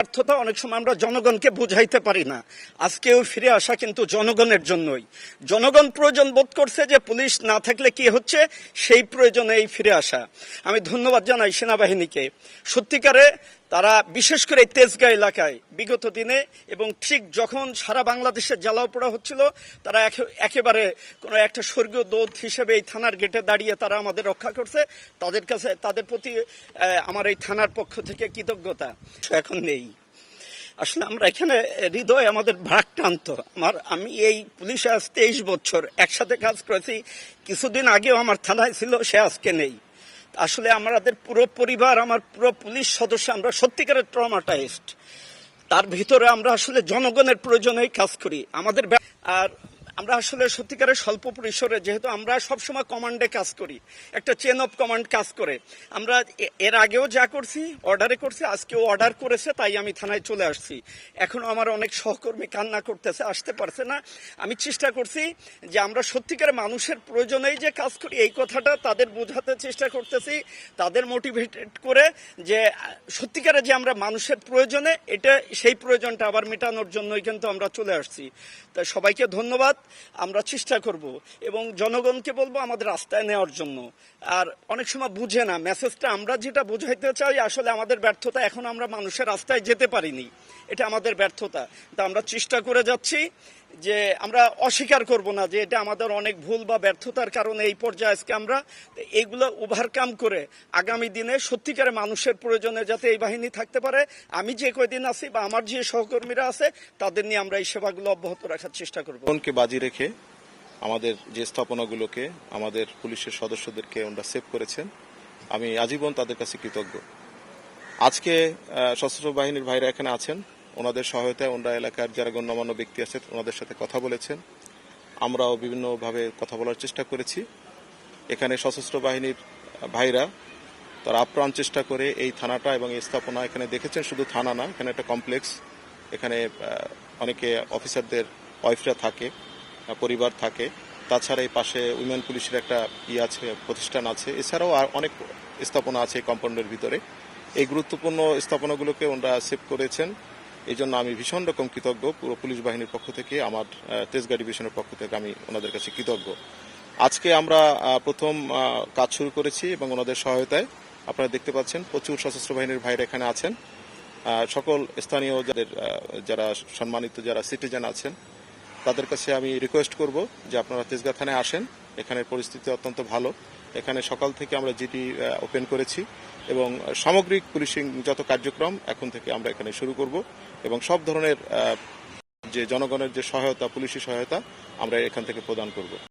ব্যর্থতা অনেক সময় আমরা জনগণকে বুঝাইতে পারি না। আজকেও ফিরে আসা কিন্তু জনগণের জন্যই। জনগণ প্রয়োজন বোধ করছে যে পুলিশ না থাকলে কি হচ্ছে, সেই প্রয়োজনে এই ফিরে আসা। আমি ধন্যবাদ জানাই সেনাবাহিনীকে। সত্যিকারে বিশেষ করে তেজগাঁ এলাকায় বিগত দিনে এবং ঠিক যখন সারা বাংলাদেশে জ্বালাও পোড়া হচ্ছিল, তারা একে- একেবারে কোনো একটা স্বর্গীয় দোধ হিসেবে এই থানার গেটে দাঁড়িয়ে তারা আমাদের রক্ষা করছে। তাদের কাছে তাদের প্রতি আমার এই থানার পক্ষ থেকে কৃতজ্ঞতা। এখন নেই। আসলে আমরা এখানে হৃদয় আমাদের ভারাক্রান্ত। আমার, আমি এই পুলিশে আজ তেইশ বছর একসাথে কাজ করেছি। কিছুদিন আগেও আমার থানায় ছিল, সে আজকে নেই। আসলে আমাদের পুরো পরিবার, আমার পুরো পুলিশ সদস্য, আমরা সত্যিকারের ট্রমাটাইজড। তার ভিতরে আমরা আসলে জনগণের প্রয়োজনেই কাজ করি। আমাদের আর আমরা আসলে সত্যিকারের স্বল্প পরিসরে, যেহেতু আমরা সবসময় কমান্ডে কাজ করি, একটা চেন অফ কমান্ড কাজ করে, আমরা এর আগেও যা করছি অর্ডারে করছি, আজকেও অর্ডার করেছে, তাই আমি থানায় চলে আসছি। এখনও আমার অনেক সহকর্মী কান্না করতেছে, আসতে পারছে না। আমি চেষ্টা করছি যে আমরা সত্যিকারের মানুষের প্রয়োজনেই যে কাজ করি, এই কথাটা তাদের বোঝাতে চেষ্টা করতেছি, তাদের মোটিভেটেড করে যে সত্যিকারে যে আমরা মানুষের প্রয়োজনে, এটা, সেই প্রয়োজনটা আবার মেটানোর জন্যই কিন্তু আমরা চলে আসছি। তাই সবাইকে ধন্যবাদ। আমরা চেষ্টা করব এবং জনগণকে বলব আমাদের রাস্তায় নেওয়ার জন্য। আর অনেক সময় বুঝে না মেসেজটা আমরা যেটা বোঝাইতে চাই আসলে আমাদের ব্যর্থতা এখন আমরা মানুষের রাস্তায় যেতে পারিনি। এটা আমাদের ব্যর্থতা। তা আমরা চেষ্টা করে যাচ্ছি যে আমরা অস্বীকার করব না যে এটা আমাদের অনেক ভুল বা ব্যর্থতার কারণে এই পর্যায়ে আজকে আমরা এইগুলো ওভারকাম করে আগামী দিনে সত্যিকারে মানুষের প্রয়োজনে যাতে এই বাহিনী থাকতে পারে, আমি যে কয়দিন আছি বা আমার যে সহকর্মীরা আছে, তাদের নিয়ে আমরা এই সেবাগুলো অব্যাহত রাখার চেষ্টা করব। বাজি রেখে আমাদের যে স্থাপনাগুলোকে আমাদের পুলিশের সদস্যদেরকে ওনারা সেভ করেছেন। আমি আজীবন তাদের কাছে কৃতজ্ঞ। আজকে সশস্ত্র বাহিনীর ভাইরা এখানে আছেন। ওনাদের সহায়তায় ওনারা এলাকার যারা গণ্যমান্য ব্যক্তি আছে, ওনাদের সাথে কথা বলেছেন। আমরাও বিভিন্নভাবে কথা বলার চেষ্টা করেছি। এখানে সশস্ত্র বাহিনীর ভাইরা তারা আপ্রাণ চেষ্টা করে এই থানাটা এবং এই স্থাপনা এখানে দেখেছেন। শুধু থানা না, এখানে একটা কমপ্লেক্স। এখানে অনেকে অফিসারদের ওয়াইফরা থাকে। পরিবার থাকে। তাছাড়া এই পাশে উইমেন পুলিশের একটা ই আছে, প্রতিষ্ঠান আছে। এছাড়াও আর অনেক স্থাপনা আছে এই কম্পাউন্ডের ভিতরে। এই গুরুত্বপূর্ণ স্থাপনাগুলোকে ওনারা সেভ করেছেন। এই জন্য আমি ভীষণ রকম কৃতজ্ঞ পুরো পুলিশ বাহিনীর পক্ষ থেকে, আমার তেজগাঁ ডিভিশনের পক্ষ থেকে আমি ওনাদের কাছে কৃতজ্ঞ। আজকে আমরা প্রথম কাজ শুরু করেছি এবং ওনাদের সহায়তায় আপনারা দেখতে পাচ্ছেন প্রচুর সশস্ত্র বাহিনীর ভাইরা এখানে আছেন। সকল স্থানীয় যাদের যারা সম্মানিত, যারা সিটিজেন আছেন তাদের কাছে আমি রিকোয়েস্ট করব যে আপনারা তেজগাঁ থানায় আসেন। এখানের পরিস্থিতি অত্যন্ত ভালো। এখানে সকাল থেকে আমরা জিটি ওপেন করেছি এবং সামগ্রিক পুলিশিং যত কার্যক্রম এখন থেকে আমরা এখানে শুরু করব এবং সব ধরনের যে জনগণের যে সহায়তা, পুলিশি সহায়তা আমরা এখান থেকে প্রদান করব।